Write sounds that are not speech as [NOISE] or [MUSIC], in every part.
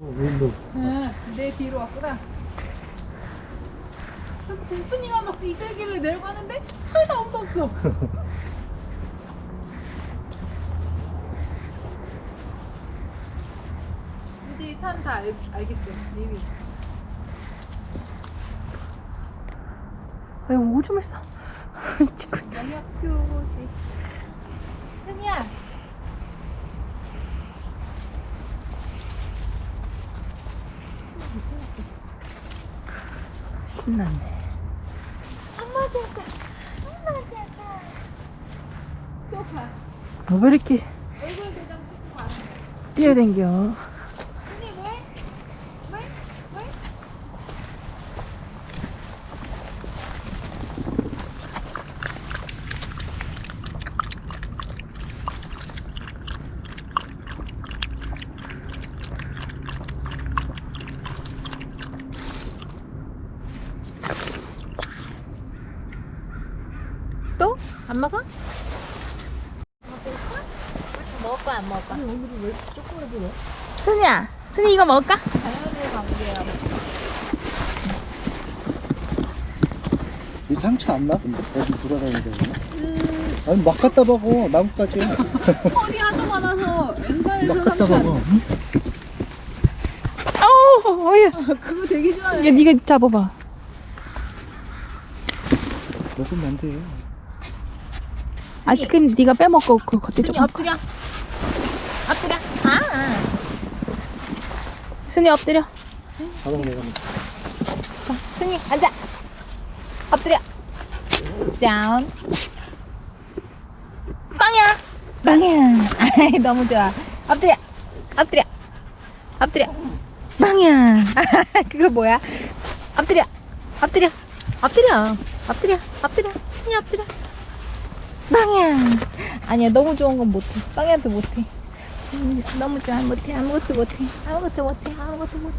응, 내 뒤로 왔구나. 순이가 막 이끌길을 내려가는데 차에도 아무도 없어. [LAUGHS] 이제 산 다 알겠어. 이미. 왜 오줌을 싸? [LAUGHS] 지금 영역 표시. 순이야. 신났네. 한마디 했어. 한마디 했어. 또 가. 너왜 이렇게. 뛰어댕겨? 순이 왜? 왜? 왜? 또? 안 먹어? 먹을 거야 안 먹을 거야? 오늘은 왜 조금 해보네? 순이야 순이 이거 먹을까? 자연의 관계야 이 상처 안 나? 근데 어디 돌아다니는데? 아니 막 갖다 박어 나뭇가지. 털이 하도 많아서 왼발에서 막 갖다 상처 안 박어. 어우, 어휴. 그거 되게 좋아해 야, 네가 잡아봐. 먹으면 안 돼. 아이스크림 네가 빼먹고 그 겉에 조금. 엎드려. 엎드려. 아. 순이 엎드려. 가방 내가. 순이 앉아. 엎드려. 다운 빵야. 빵야. 아이 너무 좋아. 엎드려. 엎드려. 엎드려. 빵야. [LAUGHS] 그거 뭐야? 엎드려. 엎드려. 엎드려. 엎드려. 엎드려. 순이 엎드려. 빵야 [LAUGHS] 아니야 너무 좋은 건 못해 빵야도 못해 음, 너무 좋아 못해 아무것도 못해 아무것도 못해 아무것도 못해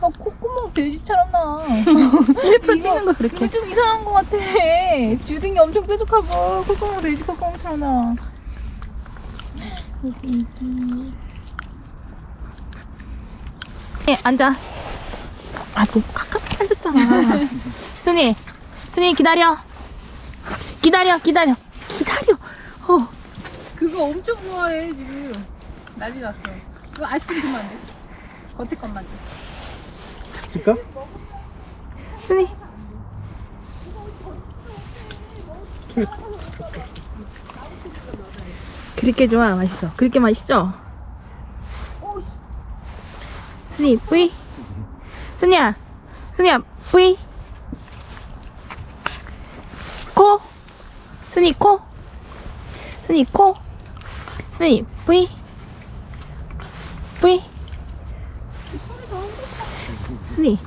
아, 콧구멍 돼지처럼 나. 일부러 [LAUGHS] 찍는 거 그렇게. 이거 좀 이상한 것 같아. 주둥이 엄청 뾰족하고 콧구멍 돼지 콧구멍처럼 나. 여기 여기. 네, 앉아. 아, 너무 가깝게 앉았잖아. [LAUGHS] 순이, 순이 기다려. 기다려, 기다려. 기다려. 어, 그거 엄청 좋아해 지금. 난리 났어. 그거 아이스크림 주면 안 돼? 겉에 것만 줘. 찍까? 순이. 그렇게 좋아, 맛있어. 그렇게 맛있어. 순이, 뿌이. 순이야, 순이야, 뿌이. 코. 순이, 코. 순이, 코. 순이, 뿌이. 뿌이. 순이.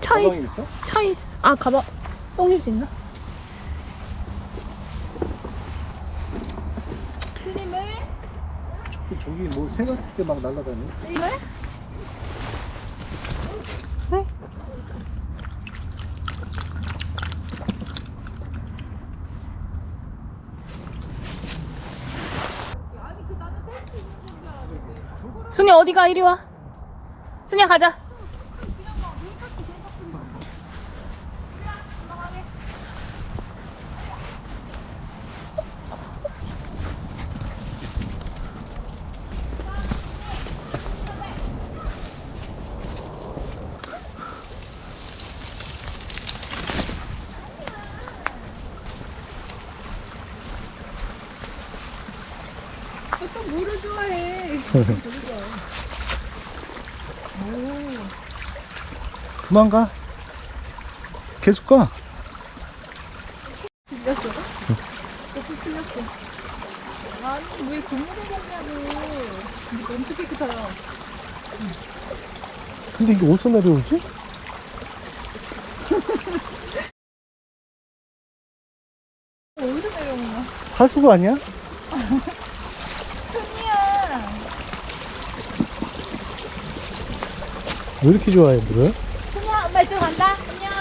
차 가방에 있어. 있어? 차 있어. 아, 가방. 똥줄 수 있나? 스님을 저기 뭐 새 같은 게 막 날아다니. 건줄 알았는데. 순이 어디가? 이리 와. 순이야, 가자. [LAUGHS] 그만 가. 계속 가. 틀렸어? 조금 틀렸어. 아니 왜 먹냐고. 이거 엄청 깨끗하다. 근데 이게 어디서 내려오지? 어디서 [LAUGHS] 거야? 하수구 아니야? [LAUGHS] 왜 이렇게 좋아해 물을? 소녀 엄마 이쪽으로 간다 안녕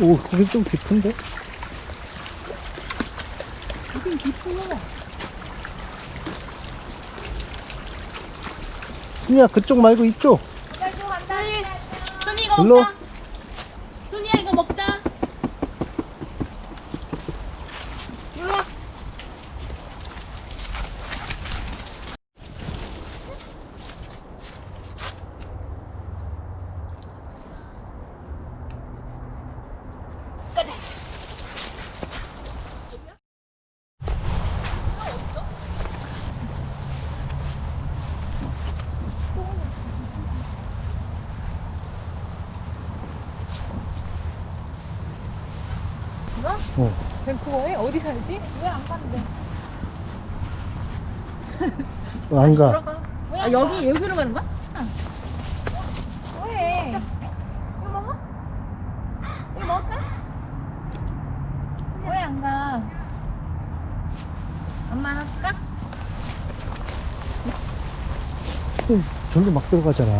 오 거기 좀 깊은데? 여긴 깊어 승리야, 그쪽 말고 이쪽 이거 일로. 먹자. 순이야 이거 먹자. 어. 밴쿠버에 어디 살지? 왜 안 간대? 어, 안 가. 들어가. 왜아안 여기 여기로 가는 거야? 가? 왜? 이거 먹어? 이거 먹을까? 왜 안 가? 엄마 하나 줄까? 또 절로 막 들어가잖아.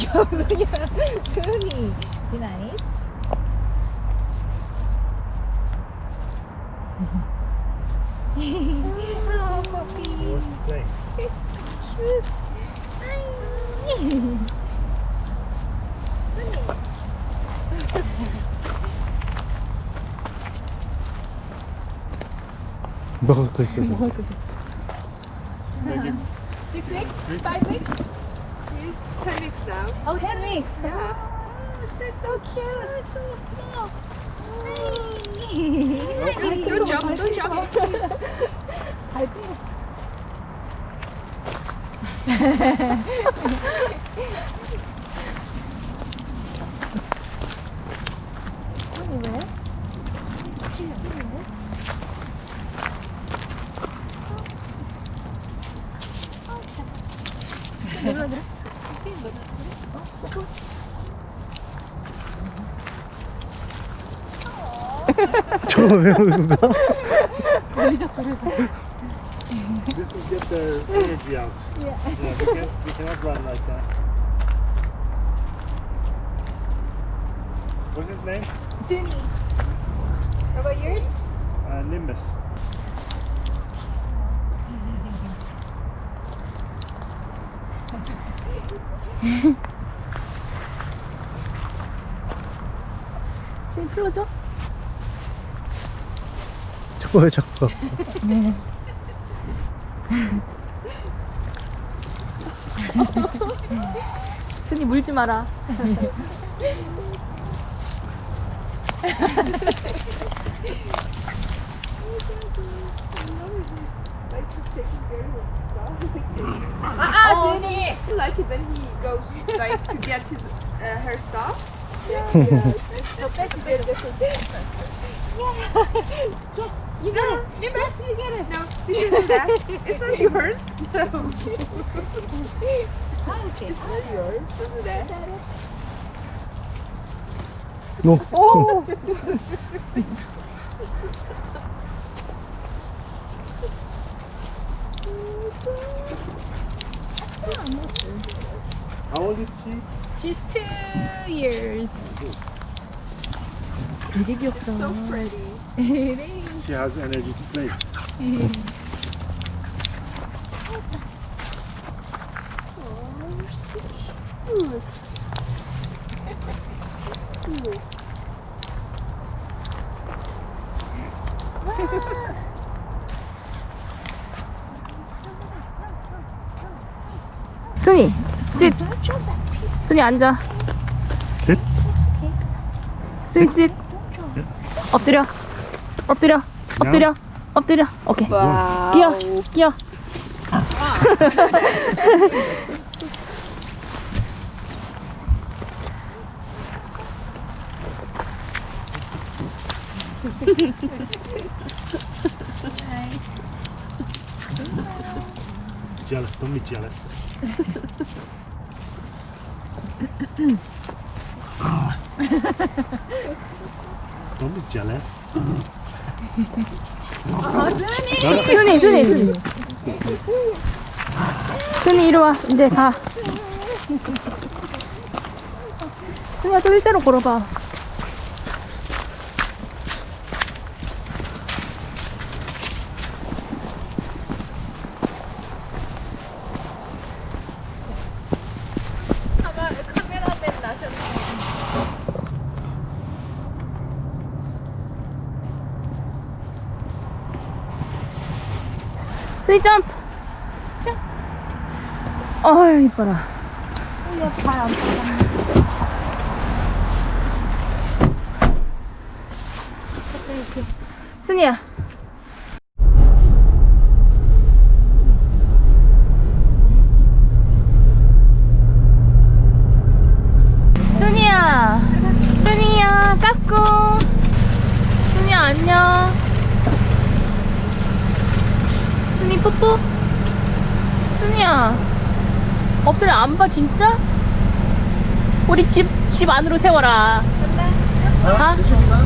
소리야 소은이 be nice oh puppy so cute Ay. 먹을 거 있어. Six weeks? Five weeks? He's 10 weeks now. Oh, ten weeks. Yeah. Oh, that's so cute. So small. Hey! Don't jump, don't jump. [LAUGHS] [LAUGHS] 저거 왜 울고 가? This will get the energy out. Yeah. we, can, we cannot run like that. What's his name? Sunny. How about yours? Uh, Nimbus. 순이 풀어줘. 저거 왜 자꾸 가? 순이 물지 마라. Ah, Sunny. I like it when he goes like to get his uh, her stuff. Yeah, yeah. Yes, you get it. Nimbus. Yes, you get it. No, you should do that. It's not yours. [LAUGHS] No. [LAUGHS] [LAUGHS] Ah, okay. It's not yours. Don't do that. 너. Oh. How old is she? She's two years. 되게 귀엽다. So pretty. it is. She has energy to play. Oh. 순이, sit. 순이 앉아. Sit. 순이 sit. 엎드려. 엎드려. 엎드려. 엎드려. 오케이. Wow. 끼어. 끼어. Jealous. Don't be jealous. [LAUGHS] Don't be jealous. Oh, Sunny. 순이, 순이, 순이. 순이 이리 와. 이제 가. 순이야, 좀 일자로 걸어봐. 카메라맨 나셨네. 순이 점프! 어이, 이뻐라. 순이야. 순이야. 순이 뽀뽀. 순이야. 엎드려 안 봐, 진짜? 우리 집, 집 안으로 세워라. 아, 가? 조심히 가.